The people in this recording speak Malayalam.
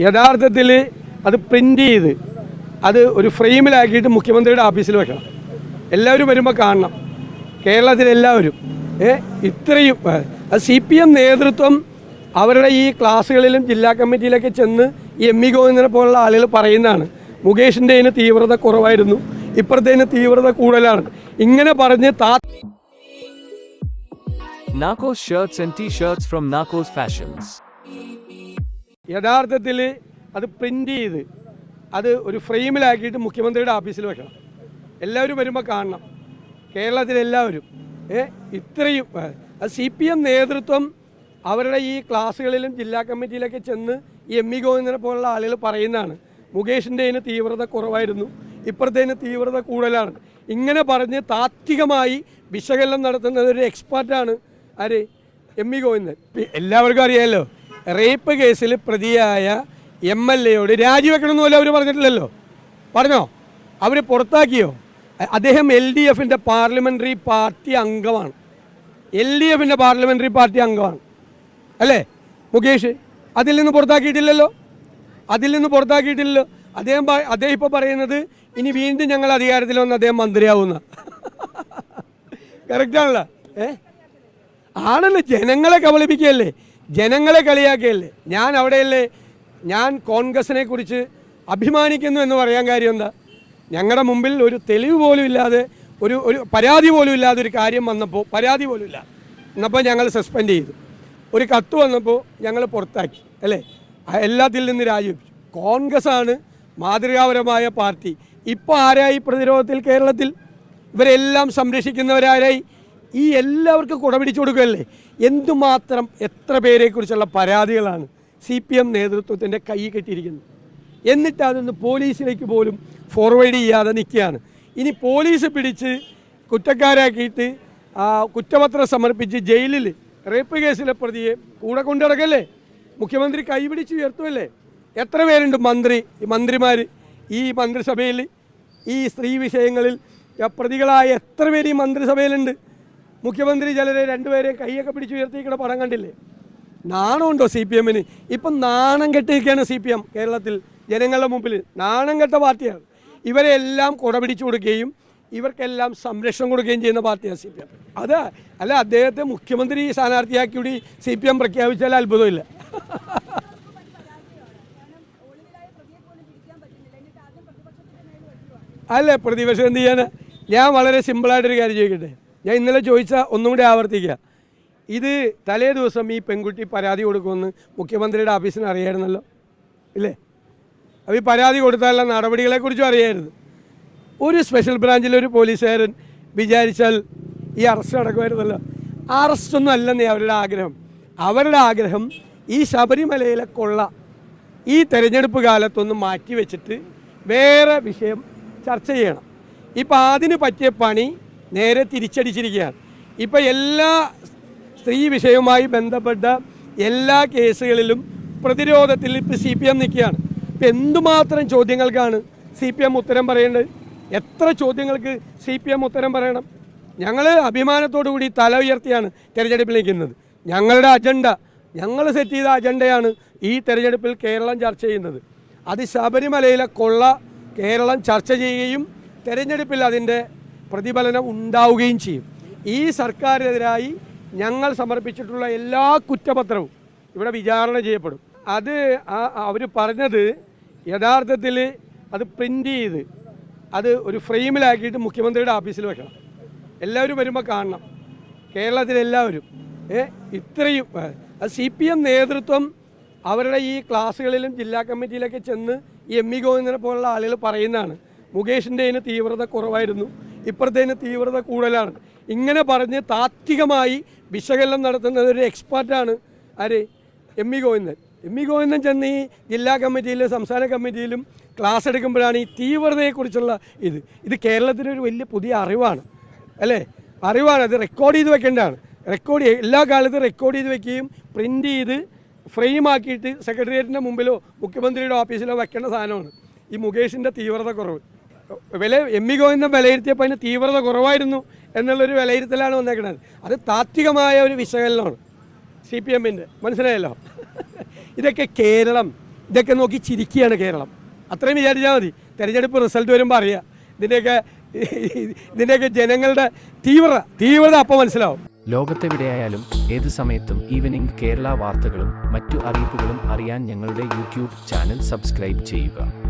യഥാർത്ഥത്തിൽ അത് പ്രിന്റ് ചെയ്ത് അത് ഒരു ഫ്രെയിമിലാക്കിയിട്ട് മുഖ്യമന്ത്രിയുടെ ഓഫീസിൽ വെക്കണം. എല്ലാവരും വരുമ്പോൾ കാണണം. കേരളത്തിലെല്ലാവരും. ഏ ഇത്രയും അത് സി പി എം നേതൃത്വം അവരുടെ ഈ ക്ലാസ്സുകളിലും ജില്ലാ കമ്മിറ്റിയിലൊക്കെ ചെന്ന് ഈ എം ഇ ഗോവിന്ദനെ പോലുള്ള ആളുകൾ പറയുന്നതാണ്. മുകേഷിന്റെ അതിന് തീവ്രത കുറവായിരുന്നു. ഇപ്പുറത്തേന് തീവ്രത കൂടുതലാണ്. ഇങ്ങനെ പറഞ്ഞ് താ Nako's shirts and t-shirts from Nako's Fashions. യഥാർത്ഥത്തിൽ അത് പ്രിന്റ് ചെയ്ത് അത് ഒരു ഫ്രെയിമിലാക്കിയിട്ട് മുഖ്യമന്ത്രിയുടെ ഓഫീസിൽ വെക്കണം. എല്ലാവരും വരുമ്പോൾ കാണണം. കേരളത്തിലെല്ലാവരും. ഏ ഇത്രയും അത് സി പി എം നേതൃത്വം അവരുടെ ഈ ക്ലാസ്സുകളിലും ജില്ലാ കമ്മിറ്റിയിലൊക്കെ ചെന്ന് ഈ എം ഇ ഗോവിന്ദനെ പോലുള്ള ആളുകൾ പറയുന്നതാണ്. മുകേഷിന്റെ അതിന് തീവ്രത കുറവായിരുന്നു. ഇപ്പുറത്തേന് തീവ്രത കൂടുതലാണ്. ഇങ്ങനെ പറഞ്ഞ് താത്വികമായി വിശകലനം നടത്തുന്നത് ഒരു എക്സ്പെർട്ടാണ് ആര്? M E Govindan. എല്ലാവർക്കും അറിയാമല്ലോ റേപ്പ് കേസിൽ പ്രതിയായ എം എൽ എയോട് രാജിവെക്കണമെന്ന് അവർ പറഞ്ഞിട്ടില്ലല്ലോ. പറഞ്ഞോ? അവർ പുറത്താക്കിയോ? അദ്ദേഹം എൽ ഡി എഫിന്റെ പാർലമെന്ററി പാർട്ടി അംഗമാണ്. എൽ ഡി എഫിന്റെ പാർലമെന്ററി പാർട്ടി അംഗമാണ്. അല്ലേ? മുകേഷ് അതിൽ നിന്ന് പുറത്താക്കിയിട്ടില്ലല്ലോ? അതിൽ നിന്ന് പുറത്താക്കിയിട്ടില്ലല്ലോ? അദ്ദേഹം അദ്ദേഹം ഇപ്പോൾ പറയുന്നത് ഇനി വീണ്ടും ഞങ്ങൾ അധികാരത്തിൽ വന്ന് അദ്ദേഹം മന്ത്രിയാവുന്ന. കറക്റ്റാണല്ലോ ഏ? ആണല്ലോ. ജനങ്ങളെ കബളിപ്പിക്കുകയല്ലേ? ജനങ്ങളെ കളിയാക്കിയല്ലേ? ഞാൻ അവിടെയല്ലേ? ഞാൻ കോൺഗ്രസിനെ കുറിച്ച് അഭിമാനിക്കുന്നു എന്ന് പറയാൻ കാര്യം എന്താ? ഞങ്ങളുടെ മുമ്പിൽ ഒരു തെളിവ് പോലും ഇല്ലാതെ ഒരു ഒരു പരാതി പോലും ഇല്ലാതെ ഒരു കാര്യം വന്നപ്പോൾ പരാതി പോലും ഇല്ല. എന്നപ്പോൾ ഞങ്ങൾ സസ്പെൻഡ് ചെയ്തു. ഒരു കത്ത് വന്നപ്പോൾ ഞങ്ങൾ പുറത്താക്കി അല്ലേ? എല്ലാത്തിൽ നിന്ന് രാജിവെച്ചു. കോൺഗ്രസ് ആണ് മാതൃകാപരമായ പാർട്ടി. ഇപ്പോൾ ആരായി പ്രതിരോധത്തിൽ കേരളത്തിൽ? ഇവരെല്ലാം സംരക്ഷിക്കുന്നവരാരായി? ഈ എല്ലാവർക്കും കുട പിടിച്ചു കൊടുക്കുകയല്ലേ? എന്തുമാത്രം എത്ര പേരെക്കുറിച്ചുള്ള പരാതികളാണ് സി പി എം നേതൃത്വത്തിന്റെ കൈ കെട്ടിയിരിക്കുന്നത്. എന്നിട്ട് അതൊന്ന് പോലീസിലേക്ക് പോലും ഫോർവേഡ് ചെയ്യാതെ നിൽക്കുകയാണ്. ഇനി പോലീസ് പിടിച്ച് കുറ്റക്കാരാക്കിയിട്ട് കുറ്റപത്രം സമർപ്പിച്ച് ജയിലിൽ റേപ്പ് കേസിലെ പ്രതിയെ കൂടെ കൊണ്ടുനടക്കല്ലേ? മുഖ്യമന്ത്രി കൈപിടിച്ച് ഉയർത്തുമല്ലേ എത്ര പേരുണ്ട് മന്ത്രി മന്ത്രിമാർ ഈ മന്ത്രിസഭയിൽ? ഈ സ്ത്രീ വിഷയങ്ങളിൽ പ്രതികളായ എത്ര പേര് ഈ മന്ത്രിസഭയിലുണ്ട്? മുഖ്യമന്ത്രി ചിലരെ രണ്ടുപേരെ കൈയൊക്കെ പിടിച്ച് ഉയർത്തിക്കുന്ന പടം കണ്ടില്ലേ? നാണമുണ്ടോ സി പി എമ്മിന്? ഇപ്പം നാണം കെട്ടിരിക്കുകയാണ് സി പി എം കേരളത്തിൽ ജനങ്ങളുടെ മുമ്പിൽ. നാണം കെട്ട പാർട്ടിയാണ്. ഇവരെ എല്ലാം കുട പിടിച്ചു കൊടുക്കുകയും ഇവർക്കെല്ലാം സംരക്ഷണം കൊടുക്കുകയും ചെയ്യുന്ന പാർട്ടിയാണ് സി പി എം. അത് അല്ല അദ്ദേഹത്തെ മുഖ്യമന്ത്രി സ്ഥാനാർത്ഥിയാക്കി കൂടി സി പി എം പ്രഖ്യാപിച്ചാൽ അത്ഭുതമില്ല. അല്ലേ പ്രതിപക്ഷം എന്ത് ചെയ്യാൻ ഞാൻ വളരെ സിമ്പിളായിട്ടൊരു കാര്യം ചോദിക്കട്ടെ. ഞാൻ ഇന്നലെ ചോദിച്ച ഒന്നും കൂടി ആവർത്തിക്കുക ഇത് തലേ ദിവസം ഈ പെൺകുട്ടി പരാതി കൊടുക്കുമെന്ന് മുഖ്യമന്ത്രിയുടെ ഓഫീസിന് അറിയായിരുന്നല്ലോ? ഇല്ലേ? അപ്പോൾ ഈ പരാതി കൊടുത്താലുള്ള നടപടികളെക്കുറിച്ചും അറിയായിരുന്നു. ഒരു സ്പെഷ്യൽ ബ്രാഞ്ചിലെ ഒരു പോലീസുകാരൻ വിചാരിച്ചാൽ ഈ അറസ്റ്റ് നടക്കുമായിരുന്നല്ലോ. അറസ്റ്റൊന്നും അല്ലെന്നേ അവരുടെ ആഗ്രഹം. അവരുടെ ആഗ്രഹം ഈ ശബരിമലയിലെ കൊള്ള ഈ തെരഞ്ഞെടുപ്പ് കാലത്തൊന്ന് മാറ്റി വെച്ചിട്ട് വേറെ വിഷയം ചർച്ച ചെയ്യണം. ഇപ്പം അതിന് പറ്റിയ പണി നേരെ തിരിച്ചടിച്ചിരിക്കുകയാണ്. ഇപ്പോൾ എല്ലാ സ്ത്രീ വിഷയവുമായി ബന്ധപ്പെട്ട എല്ലാ കേസുകളിലും പ്രതിരോധത്തിൽ ഇപ്പോൾ സി പി എം നിൽക്കുകയാണ്. ഇപ്പം എന്തുമാത്രം ചോദ്യങ്ങൾക്കാണ് സി പി എം ഉത്തരം പറയേണ്ടത്? എത്ര ചോദ്യങ്ങൾക്ക് സി പി എം ഉത്തരം പറയണം? ഞങ്ങൾ അഭിമാനത്തോടു കൂടി തല ഉയർത്തിയാണ് തിരഞ്ഞെടുപ്പിൽ നിൽക്കുന്നത്. ഞങ്ങളുടെ അജണ്ട ഞങ്ങൾ സെറ്റ് ചെയ്ത അജണ്ടയാണ് ഈ തെരഞ്ഞെടുപ്പിൽ കേരളം ചർച്ച ചെയ്യുന്നത്. അത് ശബരിമലയിലെ കൊള്ള കേരളം ചർച്ച ചെയ്യുകയും തെരഞ്ഞെടുപ്പിൽ അതിന്റെ പ്രതിഫലനം ഉണ്ടാവുകയും ചെയ്യും. ഈ സർക്കാരിനെതിരായി ഞങ്ങൾ സമർപ്പിച്ചിട്ടുള്ള എല്ലാ കുറ്റപത്രവും ഇവിടെ വിചാരണ ചെയ്യപ്പെടും. അത് അവർ പറഞ്ഞത് യഥാർത്ഥത്തിൽ അത് പ്രിന്റ് ചെയ്ത് അത് ഒരു ഫ്രെയിമിലാക്കിയിട്ട് മുഖ്യമന്ത്രിയുടെ ഓഫീസിൽ വെക്കണം. എല്ലാവരും വരുമ്പോൾ കാണണം. കേരളത്തിലെല്ലാവരും. ഏ ഇത്രയും അത് സി പി എം നേതൃത്വം അവരുടെ ഈ ക്ലാസ്സുകളിലും ജില്ലാ കമ്മിറ്റിയിലൊക്കെ ചെന്ന് ഈ എം ഇ ഗോവിന്ദനെ പോലുള്ള ആളുകൾ പറയുന്നതാണ്. മുകേഷിന്റെ അതിന് തീവ്രത കുറവായിരുന്നു. ഇപ്പുറത്തേന് തീവ്രത കൂടുതലാണ്. ഇങ്ങനെ പറഞ്ഞ് താത്വികമായി വിശകലനം നടത്തുന്ന ഒരു എക്സ്പെർട്ടാണ് ആര്? M E Govindan. M E Govindan ചെന്ന് ഈ ജില്ലാ കമ്മിറ്റിയിലും സംസ്ഥാന കമ്മിറ്റിയിലും ക്ലാസ് എടുക്കുമ്പോഴാണ് ഈ തീവ്രതയെക്കുറിച്ചുള്ള ഇത്. ഇത് കേരളത്തിനൊരു വലിയ പുതിയ അറിവാണ്. അല്ലേ? അറിവാണ്. അത് റെക്കോർഡ് ചെയ്ത് വെക്കേണ്ടതാണ്. റെക്കോർഡ് എല്ലാ കാലത്തും റെക്കോർഡ് ചെയ്ത് വെക്കുകയും പ്രിന്റ് ചെയ്ത് ഫ്രെയിം ആക്കിയിട്ട് സെക്രട്ടേറിയറ്റിന്റെ മുമ്പിലോ മുഖ്യമന്ത്രിയുടെ ഓഫീസിലോ വെക്കേണ്ട സാധനമാണ്. ഈ മുകേഷിന്റെ തീവ്രത കുറവ്. വില എം ഇ ഗോവിന്ദൻ വിലയിരുത്തിയപ്പോൾ അതിന് തീവ്രത കുറവായിരുന്നു എന്നുള്ളൊരു വിലയിരുത്തലാണ് വന്നേക്കുന്നത് അത് താത്വികമായ ഒരു വിശകലനമാണ് സി പി എമ്മിന്റെ മനസ്സിലായല്ലോ? ഇതൊക്കെ കേരളം ഇതൊക്കെ നോക്കി ചിരിക്കുകയാണ് കേരളം. അത്രയും വിചാരിച്ചാൽ മതി. തെരഞ്ഞെടുപ്പ് റിസൾട്ട് വരുമ്പോൾ അറിയാം. ഇതിന്റെയൊക്കെ ഇതിന്റെയൊക്കെ ജനങ്ങളുടെ തീവ്ര തീവ്രത അപ്പോൾ മനസ്സിലാവും. ലോകത്തെവിടെയായാലും ഏത് സമയത്തും ഈവനിംഗ് കേരള വാർത്തകളും മറ്റു അറിയിപ്പുകളും അറിയാൻ ഞങ്ങളുടെ യൂട്യൂബ് ചാനൽ സബ്സ്ക്രൈബ് ചെയ്യുക.